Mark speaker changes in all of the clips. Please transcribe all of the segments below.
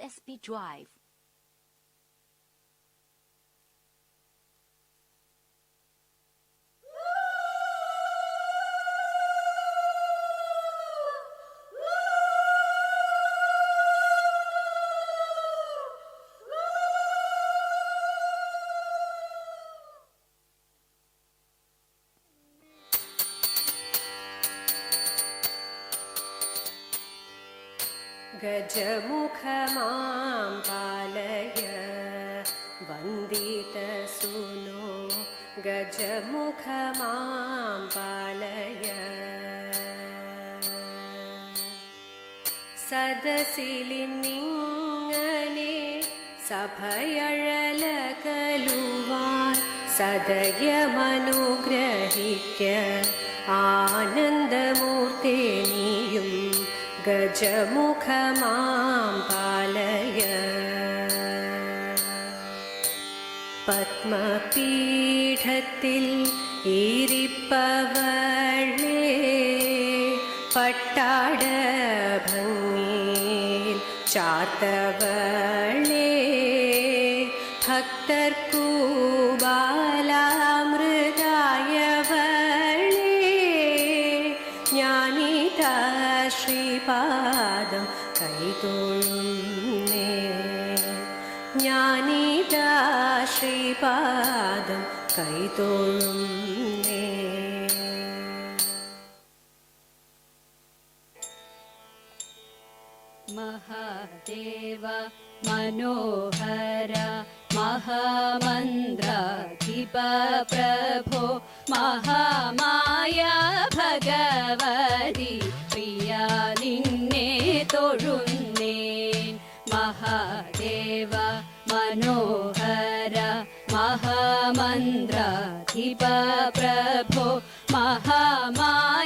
Speaker 1: USB drive.
Speaker 2: गजमुख पालय। बन्दितसुनो गजमुख मां पालय। सदशलिनिङ्गले सभयळकलुवा सदय मनुग्रहित्य आनन्दमूर्तिनि जमुखमां पालय। पद्मपीठतिल् ईरिपवर्णे पट्टाडभङ्गे चातवर्णे சைதோழும்
Speaker 3: महादेव मनोहर महादेवानोहर महामन्द्रधिपप्रभो महामाया भगवति प्रिया निन्ने तु महादेव मनोहर മഹാമന്ത്രാധിപ പ്രഭോ മഹാമായ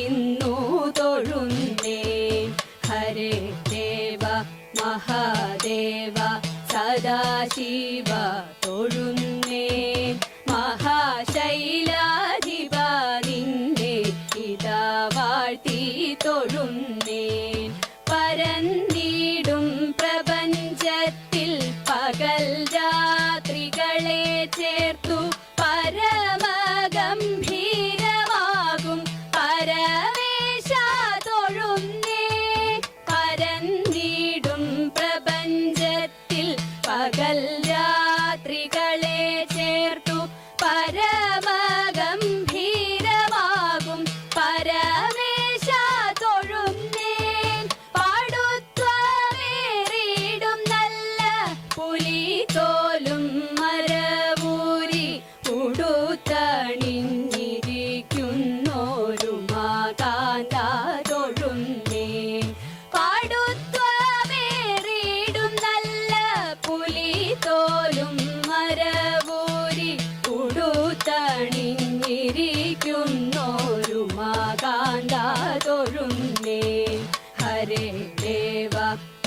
Speaker 3: ഇന്നു തൊഴുന്നേ ഹരേ ദേവ മഹാദേവ സദാശിവ തൊഴുന്നേൻ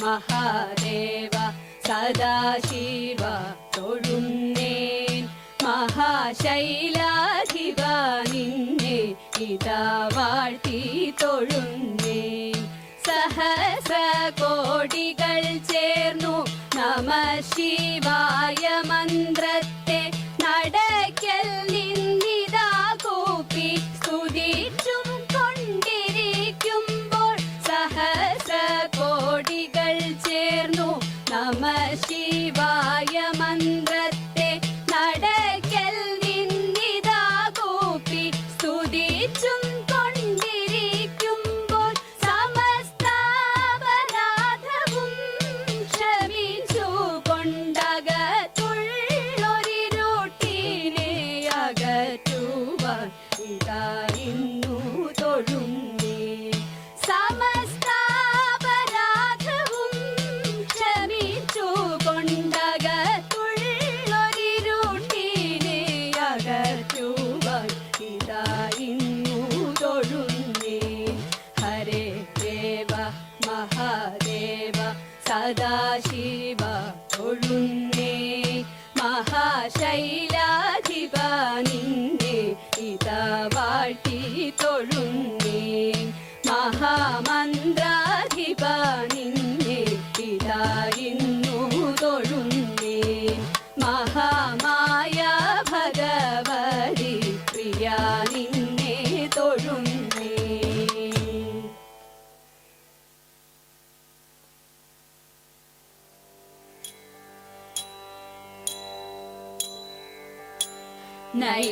Speaker 3: മഹാദേവ സദാശിവ തൊഴുന്നേൻ. മഹാശൈലാധിപ നിന്നെ ഇതാ വാഴ്ത്തി തൊഴുന്നേൻ. സഹസ കോടികൾ ചേർന്നു നമ ശിവായ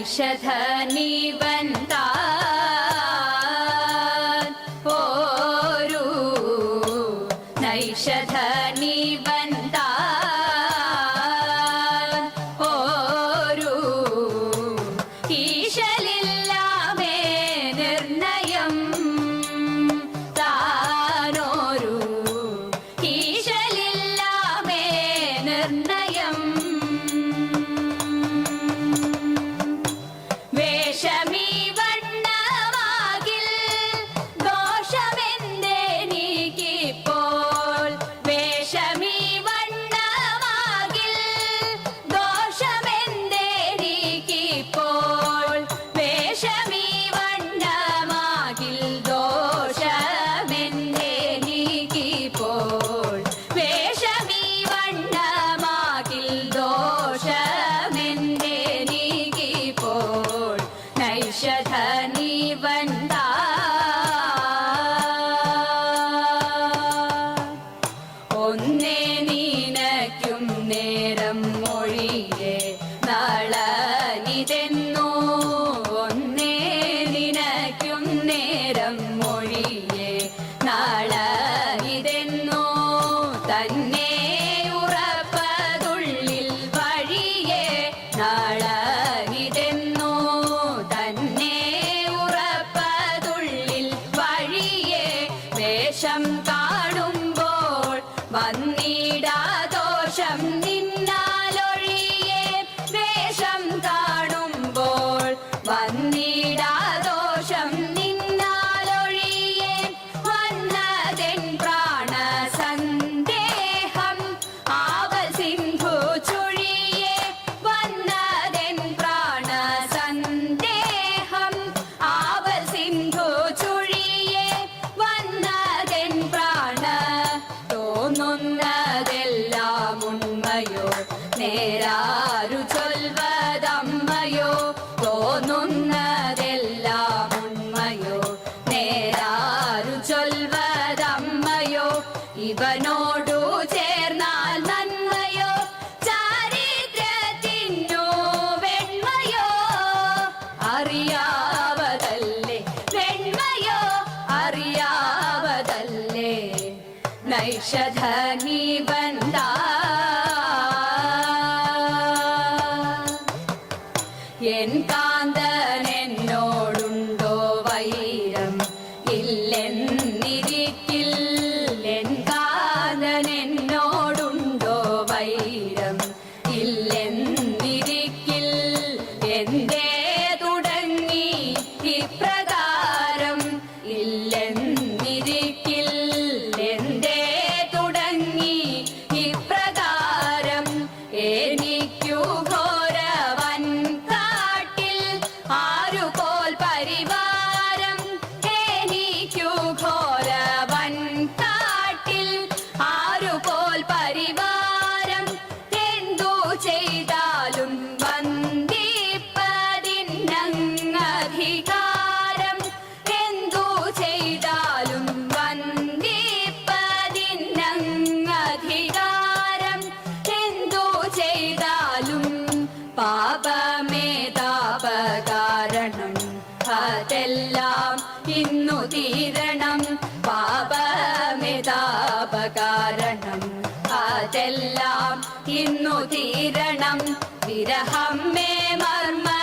Speaker 3: श वैषधनि ഇന്നു തീരണം. ഇന്നു തീരണം. വിരഹം മേ മർമ്മ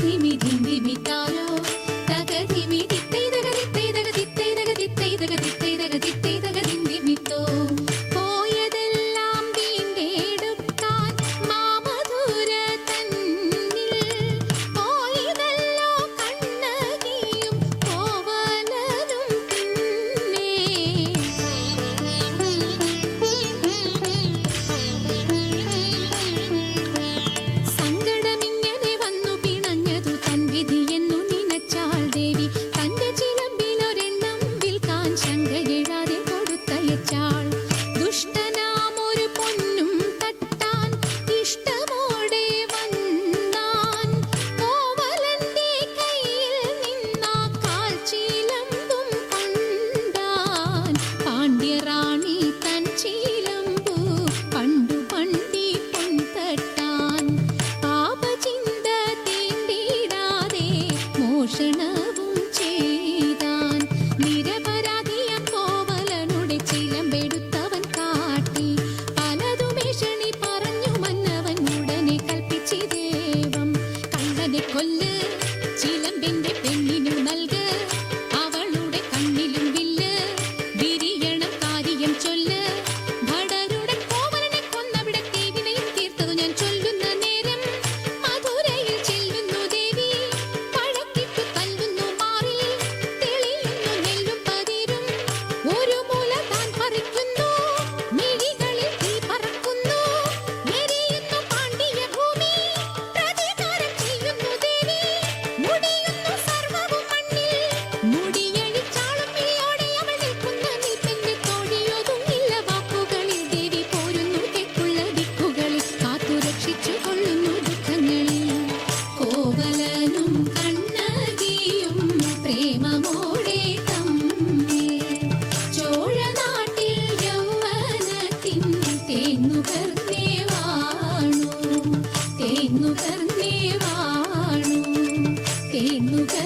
Speaker 3: धिमि धिमि मिता and change.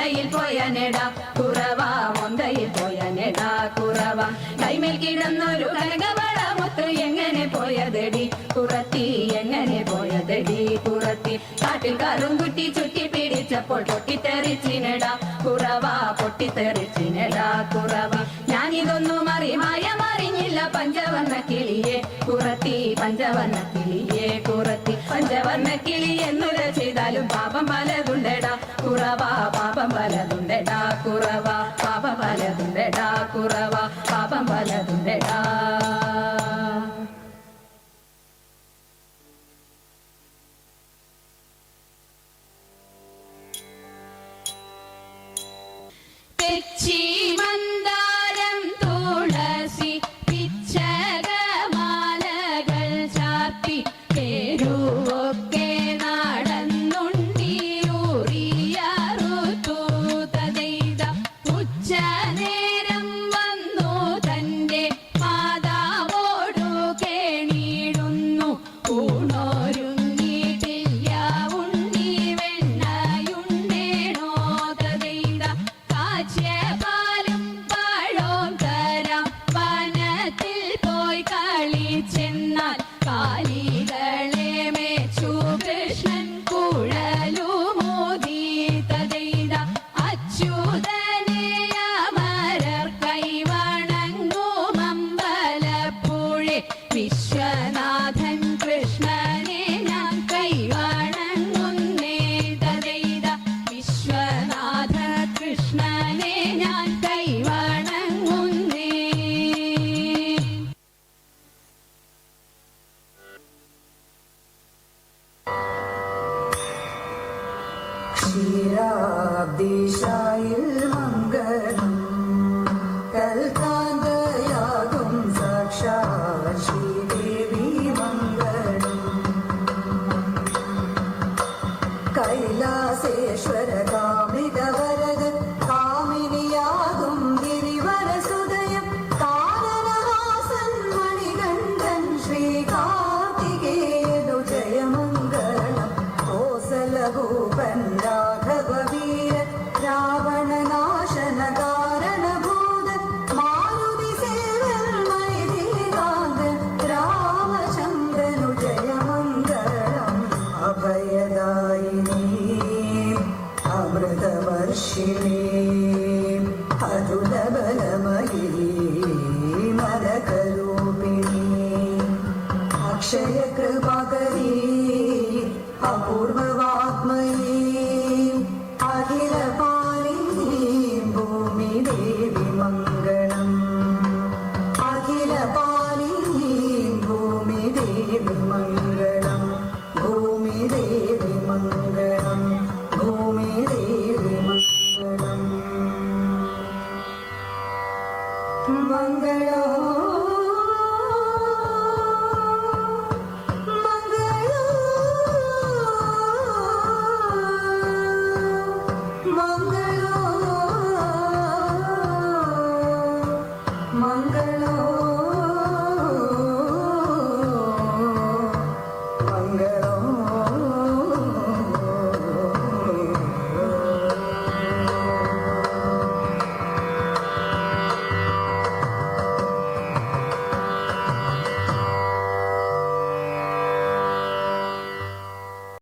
Speaker 3: ഒന്തയിൽ പോയനെടാ കുറവ ഒന്തയിൽ പോയനെടാ കുറവ. കൈമേൽ കിടന്നൊരു കനകവടമുത്ത് എങ്ങനെ പോയതടി? കുറത്തി എങ്ങനെ പോയതടി? കുറത്തി. കാട്ടിൽ കറുംകുട്ടി ചുറ്റി പിടിച്ചപ്പോൾ പൊട്ടിത്തെറിച്ചിനട കുറവ പൊട്ടിത്തെറിച്ചിനട കുറവ. ഞാനിതൊന്നും അറിമായ മറിഞ്ഞില്ല പഞ്ചവർണ കിളിയെ. കുറത്തി പഞ്ചവർണ കിളിയെ കുറത്തി. പഞ്ചവർണ കിളി എന്നൊരു എന്നാലും പാപം പലതുണ്ടടാ. കുറവാ പാപം പലതുണ്ടടാ. കുറവാ.